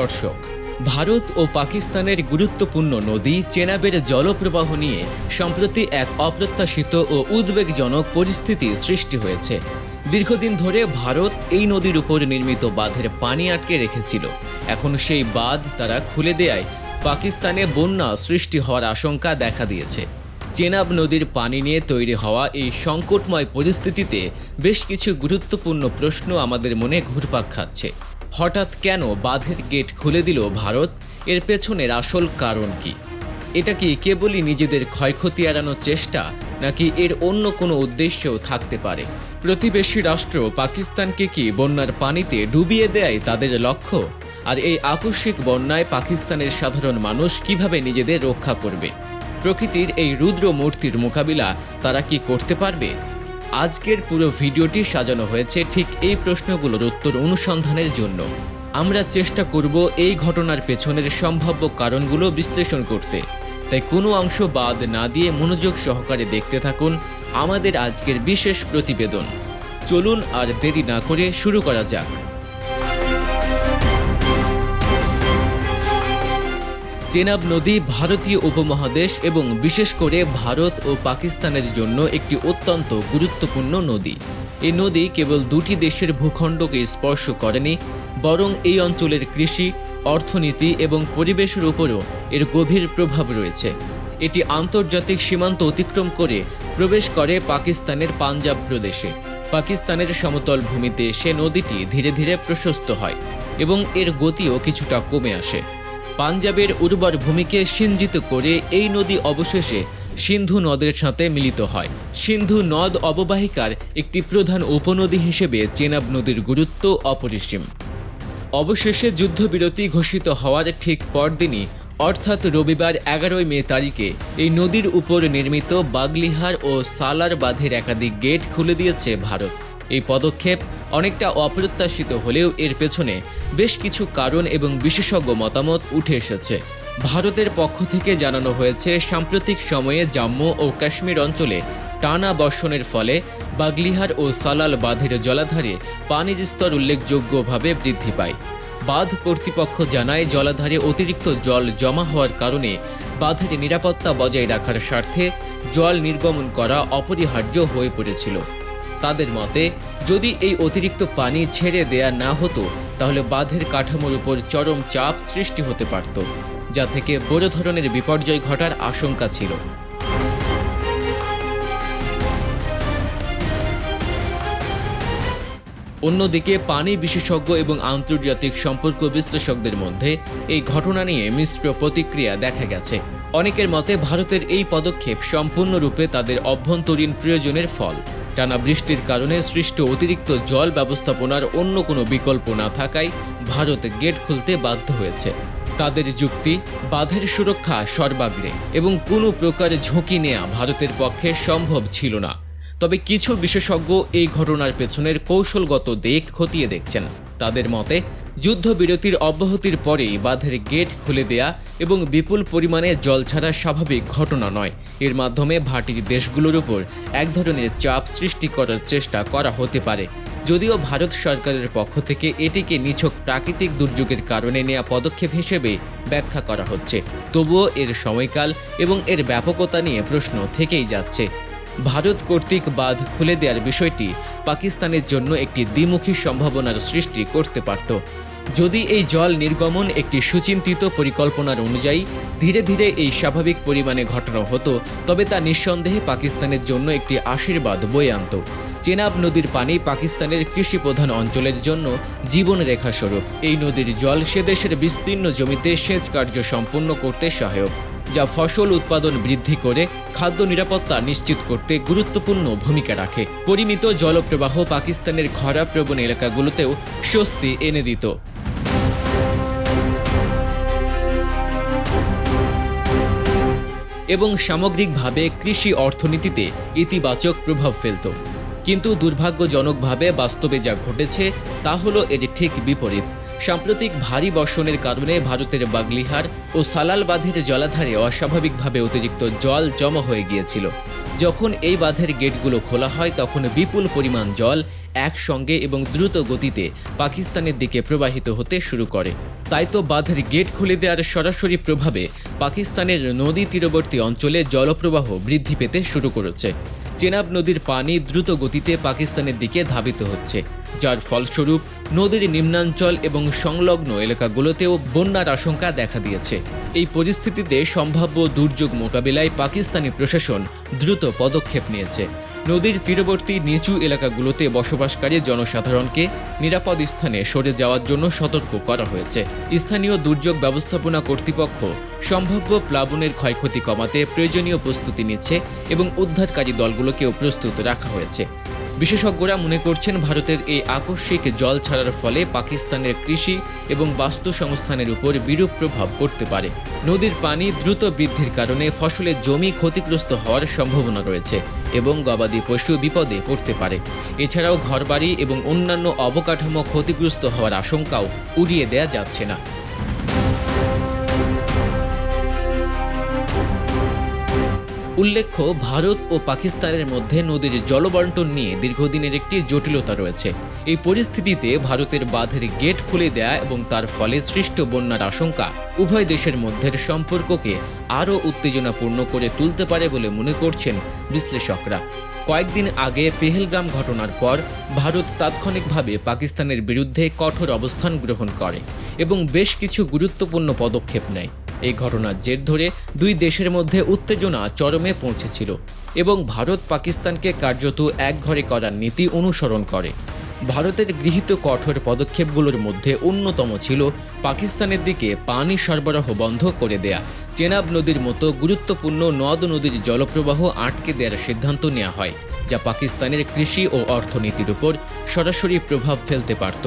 দর্শক, ভারত ও পাকিস্তানের গুরুত্বপূর্ণ নদী চেনাবের জলপ্রবাহ নিয়ে সম্প্রতি এক অপ্রত্যাশিত ও উদ্বেগজনক পরিস্থিতি সৃষ্টি হয়েছে। দীর্ঘদিন ধরে ভারত এই নদীর উপর নির্মিত বাঁধের পানি আটকে রেখেছিল। এখন সেই বাঁধ তারা খুলে দেয়ায় পাকিস্তানে বন্যা সৃষ্টি হওয়ার আশঙ্কা দেখা দিয়েছে। চেনাব নদীর পানি নিয়ে তৈরি হওয়া এই সংকটময় পরিস্থিতিতে বেশ কিছু গুরুত্বপূর্ণ প্রশ্ন আমাদের মনে ঘুরপাক খাচ্ছে। হঠাৎ কেন বাঁধের গেট খুলে দিল ভারত? এর পেছনের আসল কারণ কি? এটা কি কেবলই নিজেদের ক্ষয়ক্ষতি এড়ানোর চেষ্টা, নাকি এর অন্য কোনো উদ্দেশ্যও থাকতে পারে? প্রতিবেশী রাষ্ট্র পাকিস্তানকে কি বন্যার পানিতে ডুবিয়ে দেয় তাদের লক্ষ্য? আর এই আকস্মিক বন্যায় পাকিস্তানের সাধারণ মানুষ কীভাবে নিজেদের রক্ষা করবে? প্রকৃতির এই রুদ্র মূর্তির মোকাবিলা তারা কি করতে পারবে? আজকের পুরো ভিডিওটি সাজানো হয়েছে ঠিক এই প্রশ্নগুলোর উত্তর অনুসন্ধানের জন্য। আমরা চেষ্টা করব এই ঘটনার পেছনের সম্ভাব্য কারণগুলো বিশ্লেষণ করতে। তাই কোনো অংশ বাদ না দিয়ে মনোযোগ সহকারে দেখতে থাকুন আমাদের আজকের বিশেষ প্রতিবেদন। চলুন আর দেরি না করে শুরু করা যাক। চেনাব নদী ভারতীয় উপমহাদেশ এবং বিশেষ করে ভারত ও পাকিস্তানের জন্য একটি অত্যন্ত গুরুত্বপূর্ণ নদী। এই নদী কেবল দুটি দেশের ভূখণ্ডকে স্পর্শ করেনি, বরং এই অঞ্চলের কৃষি, অর্থনীতি এবং পরিবেশের উপরও এর গভীর প্রভাব রয়েছে। এটি আন্তর্জাতিক সীমান্ত অতিক্রম করে প্রবেশ করে পাকিস্তানের পাঞ্জাব প্রদেশে। পাকিস্তানের সমতল ভূমিতে সে নদীটি ধীরে ধীরে প্রশস্ত হয় এবং এর গতিও কিছুটা কমে আসে। পাঞ্জাবের উর্বর ভূমিকে সিঞ্জিত করে এই নদী অবশেষে সিন্ধু নদের সাথে মিলিত হয়। সিন্ধু নদ অববাহিকার একটি প্রধান উপনদী হিসেবে চেনাব নদীর গুরুত্ব অপরিসীম। অবশেষে যুদ্ধবিরতি ঘোষিত হওয়ার ঠিক পরদিনই, অর্থাৎ রবিবার এগারোই মে তারিখে, এই নদীর উপর নির্মিত বাগলিহার ও সালার বাঁধের একাধিক গেট খুলে দিয়েছে ভারত। এই পদক্ষেপ অনেকটা অপ্রত্যাশিত হলেও এর পেছনে বেশ কিছু কারণ এবং বিশেষজ্ঞ মতামত উঠে এসেছে। ভারতের পক্ষ থেকে জানানো হয়েছে, সাম্প্রতিক সময়ে জম্মু ও কাশ্মীর অঞ্চলে টানা বর্ষণের ফলে বাগলিহার ও সালাল বাঁধের জলাধারে পানির স্তর উল্লেখযোগ্যভাবে বৃদ্ধি পায়। বাঁধ কর্তৃপক্ষ জানায়, জলাধারে অতিরিক্ত জল জমা হওয়ার কারণে বাঁধের নিরাপত্তা বজায় রাখার স্বার্থে জল নির্গমন করা অপরিহার্য হয়ে পড়েছিল। তাদের মতে, যদি এই অতিরিক্ত পানি ছেড়ে দেয়া না হতো, তাহলে বাঁধের কাঠামোর উপর চরম চাপ সৃষ্টি হতে পারত, যা থেকে বড় ধরনের বিপর্যয় ঘটার আশঙ্কা ছিল। অন্যদিকে, পানি বিশেষজ্ঞ এবং আন্তর্জাতিক সম্পর্ক বিশ্লেষকদের মধ্যে এই ঘটনা নিয়ে মিশ্র প্রতিক্রিয়া দেখা গেছে। অনেকের মতে, ভারতের এই পদক্ষেপ সম্পূর্ণরূপে তাদের অভ্যন্তরীণ প্রয়োজনের ফল। টানা বৃষ্টির কারণে সৃষ্ট অতিরিক্ত জল ব্যবস্থাপনার অন্য কোনো বিকল্প না থাকায় ভারত গেট খুলতে বাধ্য হয়েছে। তাদের যুক্তি, বাঁধের সুরক্ষা সর্বাগ্রে এবং কোনো প্রকার ঝুঁকি নেওয়া ভারতের পক্ষে সম্ভব ছিল না। তবে কিছু বিশেষজ্ঞ এই ঘটনার পেছনের কৌশলগত দিক খতিয়ে দেখছেন। তাদের মতে যুদ্ধবিরতির অব্যাহতির পরেই বাঁধের গেট খুলে দেয়া এবং বিপুল পরিমাণে জল ছাড়া স্বাভাবিক ঘটনা নয়। এর মাধ্যমে ভাটির দেশগুলোর উপর এক ধরনের চাপ সৃষ্টি করার চেষ্টা করা হতে পারে। যদিও ভারত সরকারের পক্ষ থেকে এটিকে নিছক প্রাকৃতিক দুর্যোগের কারণে নেওয়া পদক্ষেপ হিসেবে ব্যাখ্যা করা হচ্ছে। তবুও এর সময়কাল এবং এর ব্যাপকতা নিয়ে প্রশ্ন থেকেই যাচ্ছে। ভারত কর্তৃক বাঁধ খুলে দেওয়ার বিষয়টি পাকিস্তানের জন্য একটি দ্বিমুখী সম্ভাবনার সৃষ্টি করতে পারত। যদি এই জল নির্গমন একটি সুচিন্তিত পরিকল্পনার অনুযায়ী ধীরে ধীরে এই স্বাভাবিক পরিমাণে ঘটানো হতো, তবে তা নিঃসন্দেহে পাকিস্তানের জন্য একটি আশীর্বাদ বয়ে আনত। চেনাব নদীর পানি পাকিস্তানের কৃষি প্রধান অঞ্চলের জন্য জীবনরেখা স্বরূপ। এই নদীর জল সে দেশের বিস্তীর্ণ জমিতে সেচ কার্য সম্পূর্ণ করতে সহায়ক। যা ফসল উৎপাদন বৃদ্ধি করে খাদ্য নিরাপত্তা নিশ্চিত করতে গুরুত্বপূর্ণ ভূমিকা রাখে। পরিমিত জলপ্রবাহ পাকিস্তানের খরাপ্রবণ এলাকাগুলোতেও স্বস্তি এনে দিত। এবং সামগ্রিকভাবে কৃষি অর্থনীতিতে ইতিবাচক প্রভাব ফেলত। কিন্তু দুর্ভাগ্যজনকভাবে বাস্তবে যা ঘটেছে, তা হলো এর ঠিক বিপরীত। সাম্প্রতিক ভারী বর্ষণের কারণে ভারতের বাগলিহার ও সালাল বাঁধের জলাধারে অস্বাভাবিকভাবে অতিরিক্ত জল জমা হয়ে গিয়েছিল। যখন এই বাঁধের গেটগুলো খোলা হয়, তখন বিপুল পরিমাণ জল একসঙ্গে এবং দ্রুত গতিতে পাকিস্তানের দিকে প্রবাহিত হতে শুরু করে। তাই তো বাঁধের গেট খুলে দেওয়ার সরাসরি প্রভাবে পাকিস্তানের নদী তীরবর্তী অঞ্চলে জলপ্রবাহ বৃদ্ধি পেতে শুরু করেছে। চেনাব নদীর পানি দ্রুত গতিতে পাকিস্তানের দিকে ধাবিত হচ্ছে, যার ফলস্বরূপ নদীর নিম্নাঞ্চল এবং সংলগ্ন এলাকাগুলোতেও বন্যার আশঙ্কা দেখা দিয়েছে। এই পরিস্থিতিতে সম্ভাব্য দুর্যোগ মোকাবিলায় পাকিস্তানি প্রশাসন দ্রুত পদক্ষেপ নিয়েছে। নদীর তীরবর্তী নিচু এলাকাগুলোতে বসবাসকারী জনসাধারণকে নিরাপদ স্থানে সরে যাওয়ার জন্য সতর্ক করা হয়েছে। স্থানীয় দুর্যোগ ব্যবস্থাপনা কর্তৃপক্ষ সম্ভাব্য প্লাবনের ক্ষয়ক্ষতি কমাতে প্রয়োজনীয় প্রস্তুতি নিচ্ছে এবং উদ্ধারকারী দলগুলোকেও প্রস্তুত রাখা হয়েছে। বিশেষজ্ঞরা মনে করছেন ভারতের এই আকস্মিক জল ছাড়ার ফলে পাকিস্তানের কৃষি এবং বাস্তু সংস্থানের উপর বিরূপ প্রভাব পড়তে পারে। নদীর পানি দ্রুত বৃদ্ধির কারণে ফসলের জমি ক্ষতিগ্রস্ত হওয়ার সম্ভাবনা রয়েছে এবং গবাদি পশু বিপদে পড়তে পারে। এছাড়াও ঘরবাড়ি এবং অন্যান্য অবকাঠামো ক্ষতিগ্রস্ত হওয়ার আশঙ্কাও উড়িয়ে দেয়া যাচ্ছে না। উল্লেখ্য, ভারত ও পাকিস্তানের মধ্যে নদীর জলবন্টন নিয়ে দীর্ঘদিনের একটি জটিলতা রয়েছে। এই পরিস্থিতিতে ভারতের বাঁধের গেট খুলে দেয়া এবং তার ফলে সৃষ্ট বন্যার আশঙ্কা উভয় দেশের মধ্যের সম্পর্ককে আরও উত্তেজনাপূর্ণ করে তুলতে পারে বলে মনে করছেন বিশ্লেষকরা। কয়েকদিন আগে পেহেলগাম ঘটনার পর ভারত তাৎক্ষণিকভাবে পাকিস্তানের বিরুদ্ধে কঠোর অবস্থান গ্রহণ করে এবং বেশ কিছু গুরুত্বপূর্ণ পদক্ষেপ নেয়। এই ঘটনার জের ধরে দুই দেশের মধ্যে উত্তেজনা চরমে পৌঁছেছিল এবং ভারত পাকিস্তানকে কার্যত একঘরে করার নীতি অনুসরণ করে। ভারতের গৃহীত কঠোর পদক্ষেপগুলোর মধ্যে অন্যতম ছিল পাকিস্তানের দিকে পানি সরবরাহ বন্ধ করে দেয়া। চেনাব নদীর মতো গুরুত্বপূর্ণ নদ নদীর জলপ্রবাহ আটকে দেওয়ার সিদ্ধান্ত নেওয়া হয়, যা পাকিস্তানের কৃষি ও অর্থনীতির উপর সরাসরি প্রভাব ফেলতে পারত।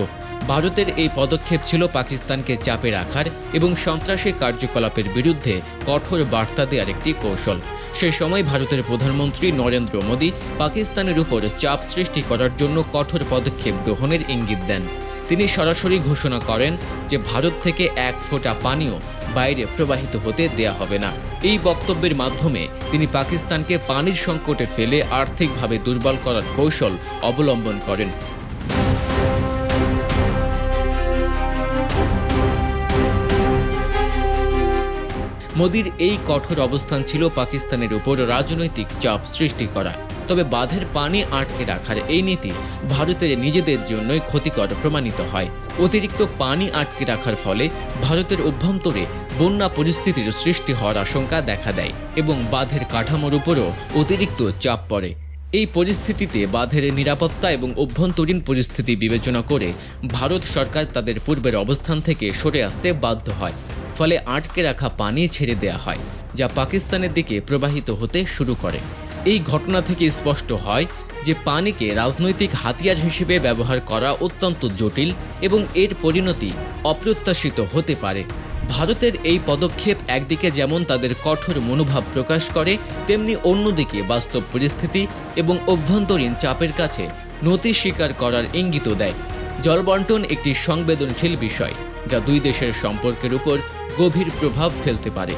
ভারতের এই পদক্ষেপ ছিল পাকিস্তানকে চাপে রাখার এবং সন্ত্রাসী কার্যকলাপের বিরুদ্ধে কঠোর বার্তা দেওয়ার একটি কৌশল। সেই সময় ভারতের প্রধানমন্ত্রী নরেন্দ্র মোদী পাকিস্তানের উপর চাপ সৃষ্টি করার জন্য কঠোর পদক্ষেপ গ্রহণের ইঙ্গিত দেন। তিনি সরাসরি ঘোষণা করেন যে ভারত থেকে এক ফোঁটা পানিও বাইরে প্রবাহিত হতে দেয়া হবে না। এই বক্তব্যের মাধ্যমে তিনি পাকিস্তানকে পানির সংকটে ফেলে আর্থিকভাবে দুর্বল করার কৌশল অবলম্বন করেন। মোদির এই কঠোর অবস্থান ছিল পাকিস্তানের উপর রাজনৈতিক চাপ সৃষ্টি করা। তবে বাঁধের পানি আটকে রাখার এই নীতি ভারতের নিজেদের জন্যই ক্ষতিকর প্রমাণিত হয়। অতিরিক্ত পানি আটকে রাখার ফলে ভারতের অভ্যন্তরে বন্যা পরিস্থিতির সৃষ্টি হওয়ার আশঙ্কা দেখা দেয় এবং বাঁধের কাঠামোর উপরও অতিরিক্ত চাপ পড়ে। এই পরিস্থিতিতে বাঁধের নিরাপত্তা এবং অভ্যন্তরীণ পরিস্থিতি বিবেচনা করে ভারত সরকার তাদের পূর্বের অবস্থান থেকে সরে আসতে বাধ্য হয়। ফলে আটকে রাখা পানি ছেড়ে দেয়া হয়, যা পাকিস্তানের দিকে প্রবাহিত হতে শুরু করে। এই ঘটনা থেকে স্পষ্ট হয় যে পানিকে রাজনৈতিক হাতিয়ার হিসেবে ব্যবহার করা অত্যন্ত জটিল এবং এর পরিণতি অপ্রত্যাশিত হতে পারে। ভারতের এই পদক্ষেপ একদিকে যেমন তাদের কঠোর মনোভাব প্রকাশ করে, তেমনি অন্যদিকে বাস্তব পরিস্থিতি এবং অভ্যন্তরীণ চাপের কাছে নতি স্বীকার করার ইঙ্গিত দেয়। জলবন্টন একটি সংবেদনশীল বিষয়, যা দুই দেশের সম্পর্কের উপর গভীর প্রভাব ফেলতে পারে।